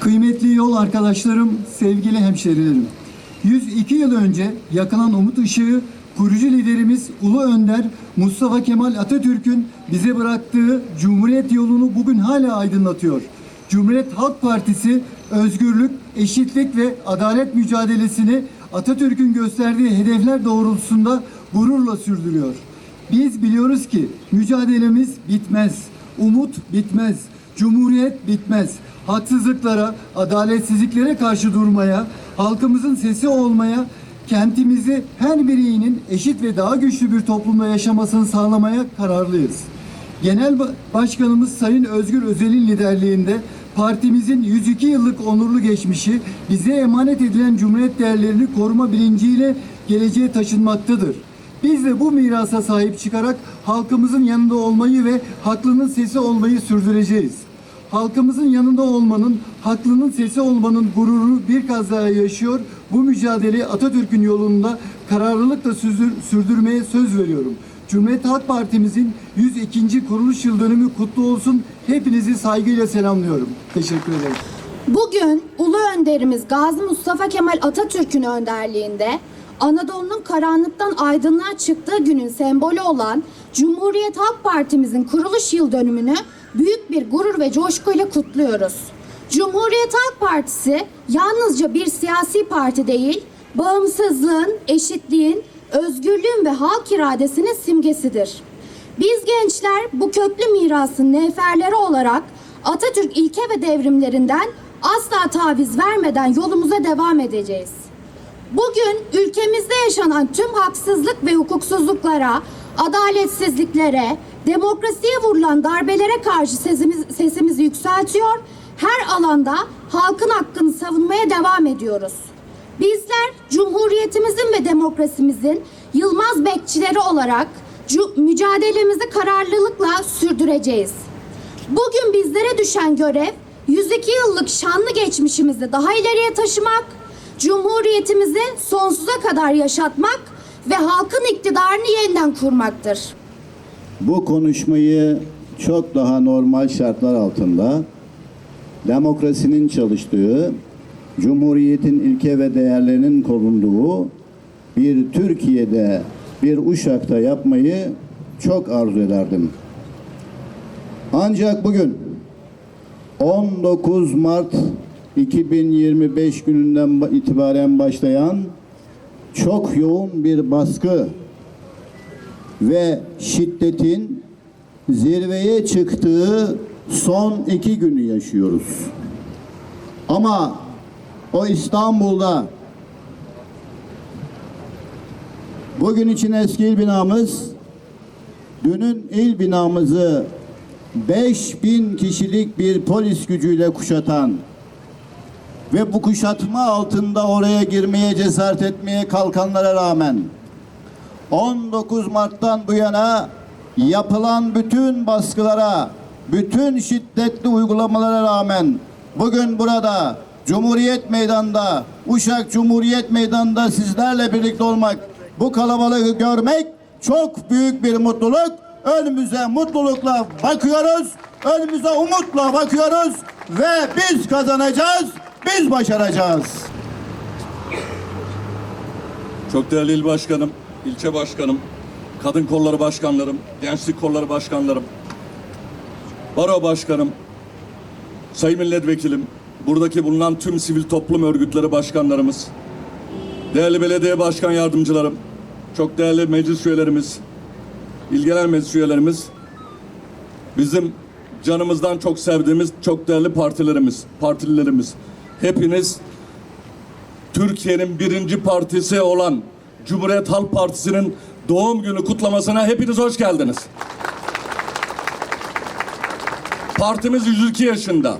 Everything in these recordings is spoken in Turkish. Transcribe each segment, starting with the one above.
Kıymetli yol arkadaşlarım, sevgili hemşerilerim. 102 yıl önce yakılan umut ışığı kurucu liderimiz Ulu Önder Mustafa Kemal Atatürk'ün bize bıraktığı Cumhuriyet yolunu bugün hala aydınlatıyor. Cumhuriyet Halk Partisi özgürlük, eşitlik ve adalet mücadelesini Atatürk'ün gösterdiği hedefler doğrultusunda gururla sürdürüyor. Biz biliyoruz ki mücadelemiz bitmez. Umut bitmez. Cumhuriyet bitmez. Haksızlıklara, adaletsizliklere karşı durmaya, halkımızın sesi olmaya, kentimizi her bireyinin eşit ve daha güçlü bir toplumda yaşamasını sağlamaya kararlıyız. Genel Ba- Başkanımız Sayın Özgür Özel'in liderliğinde partimizin 102 yıllık onurlu geçmişi bize emanet edilen cumhuriyet değerlerini koruma bilinciyle geleceğe taşınmaktadır. Biz de bu mirasa sahip çıkarak halkımızın yanında olmayı ve haklının sesi olmayı sürdüreceğiz. Halkımızın yanında olmanın, haklının sesi olmanın gururunu bir kez daha yaşıyor. Bu mücadeleyi Atatürk'ün yolunda kararlılıkla sürdür- sürdürmeye söz veriyorum. Cumhuriyet Halk Partimizin 102. kuruluş yıl dönümü kutlu olsun. Hepinizi saygıyla selamlıyorum. Teşekkür ederim. Bugün Ulu Önderimiz Gazi Mustafa Kemal Atatürk'ün önderliğinde Anadolu'nun karanlıktan aydınlığa çıktığı günün sembolü olan Cumhuriyet Halk Partimizin kuruluş yıl dönümünü büyük bir gurur ve coşkuyla kutluyoruz. Cumhuriyet Halk Partisi yalnızca bir siyasi parti değil, bağımsızlığın, eşitliğin, özgürlüğün ve halk iradesinin simgesidir. Biz gençler bu köklü mirasın neferleri olarak Atatürk ilke ve devrimlerinden asla taviz vermeden yolumuza devam edeceğiz. Bugün ülkemizde yaşanan tüm haksızlık ve hukuksuzluklara, adaletsizliklere, demokrasiye vurulan darbelere karşı sesimiz, sesimizi yükseltiyor, her alanda halkın hakkını savunmaya devam ediyoruz. Bizler Cumhuriyetimizin ve demokrasimizin yılmaz bekçileri olarak mücadelemizi kararlılıkla sürdüreceğiz. Bugün bizlere düşen görev 102 yıllık şanlı geçmişimizi daha ileriye taşımak, Cumhuriyetimizi sonsuza kadar yaşatmak ve halkın iktidarını yeniden kurmaktır. bu konuşmayı çok daha normal şartlar altında demokrasinin çalıştığı, cumhuriyetin ilke ve değerlerinin korunduğu bir Türkiye'de, bir Uşak'ta yapmayı çok arzu ederdim. Ancak bugün 19 Mart 2025 gününden ba- itibaren başlayan çok yoğun bir baskı ve şiddetin zirveye çıktığı son iki günü yaşıyoruz. Ama o İstanbul'da bugün için eski il binamız dünün il binamızı 5000 kişilik bir polis gücüyle kuşatan ve bu kuşatma altında oraya girmeye cesaret etmeye kalkanlara rağmen 19 Mart'tan bu yana yapılan bütün baskılara, bütün şiddetli uygulamalara rağmen bugün burada Cumhuriyet Meydanı'nda, Uşak Cumhuriyet Meydanı'nda sizlerle birlikte olmak, bu kalabalığı görmek çok büyük bir mutluluk. Önümüze mutlulukla bakıyoruz, önümüze umutla bakıyoruz ve biz kazanacağız, biz başaracağız. Çok değerli il başkanım, ilçe başkanım, kadın kolları başkanlarım, gençlik kolları başkanlarım, baro başkanım, sayın milletvekilim, buradaki bulunan tüm sivil toplum örgütleri başkanlarımız, değerli belediye başkan yardımcılarım, çok değerli meclis üyelerimiz, il genel meclis üyelerimiz, bizim canımızdan çok sevdiğimiz çok değerli partilerimiz, partililerimiz, hepiniz Türkiye'nin birinci partisi olan Cumhuriyet Halk Partisi'nin doğum günü kutlamasına hepiniz hoş geldiniz. Partimiz 102 yaşında.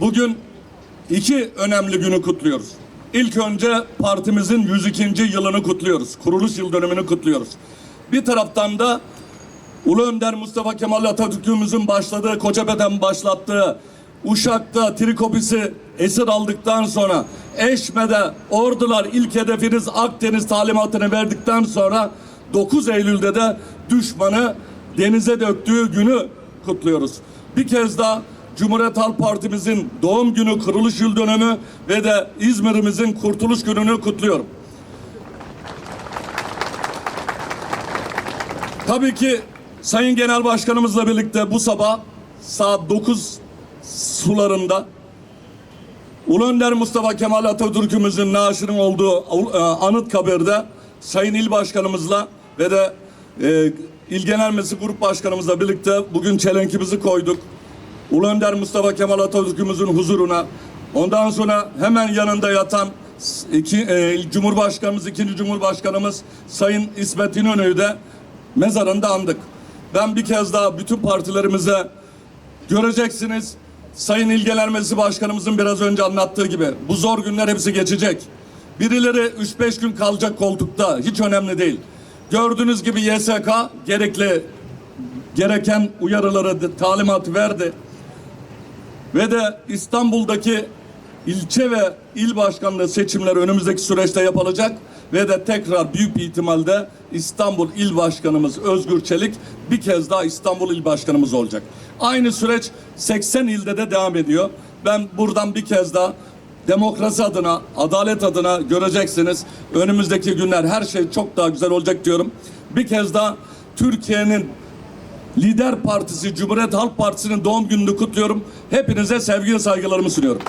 Bugün iki önemli günü kutluyoruz. İlk önce partimizin 102. yılını kutluyoruz. Kuruluş yıl dönümünü kutluyoruz. Bir taraftan da Ulu Önder Mustafa Kemal Atatürk'ümüzün başladığı, Kocaeli'den başlattığı Uşak'ta Trikopis'i esir aldıktan sonra Eşme'de ordular ilk hedefiniz Akdeniz talimatını verdikten sonra 9 Eylül'de de düşmanı denize döktüğü günü kutluyoruz. Bir kez daha Cumhuriyet Halk Partimizin doğum günü, kuruluş yıl dönümü ve de İzmir'imizin kurtuluş gününü kutluyorum. Tabii ki Sayın Genel Başkanımızla birlikte bu sabah saat 9 sularında Ulu Önder Mustafa Kemal Atatürk'ümüzün naaşının olduğu e, anıt kabirde Sayın İl Başkanımızla ve de e, İl Genel Meclisi Grup Başkanımızla birlikte bugün çelenkimizi koyduk. Ulu Önder Mustafa Kemal Atatürk'ümüzün huzuruna. Ondan sonra hemen yanında yatan iki, e, Cumhurbaşkanımız, ikinci Cumhurbaşkanımız Sayın İsmet İnönü'yü de mezarında andık. Ben bir kez daha bütün partilerimize Göreceksiniz Sayın İl Genel Meclisi Başkanımızın biraz önce anlattığı gibi bu zor günler hepsi geçecek. Birileri 3-5 gün kalacak koltukta hiç önemli değil. Gördüğünüz gibi YSK gerekli gereken uyarıları talimat verdi. Ve de İstanbul'daki ilçe ve il başkanlığı seçimleri önümüzdeki süreçte yapılacak ve de tekrar büyük bir ihtimalle İstanbul İl Başkanımız Özgür Çelik bir kez daha İstanbul İl Başkanımız olacak. Aynı süreç 80 ilde de devam ediyor. Ben buradan bir kez daha demokrasi adına, adalet adına göreceksiniz. Önümüzdeki günler her şey çok daha güzel olacak diyorum. Bir kez daha Türkiye'nin lider partisi Cumhuriyet Halk Partisi'nin doğum gününü kutluyorum. Hepinize sevgi ve saygılarımı sunuyorum.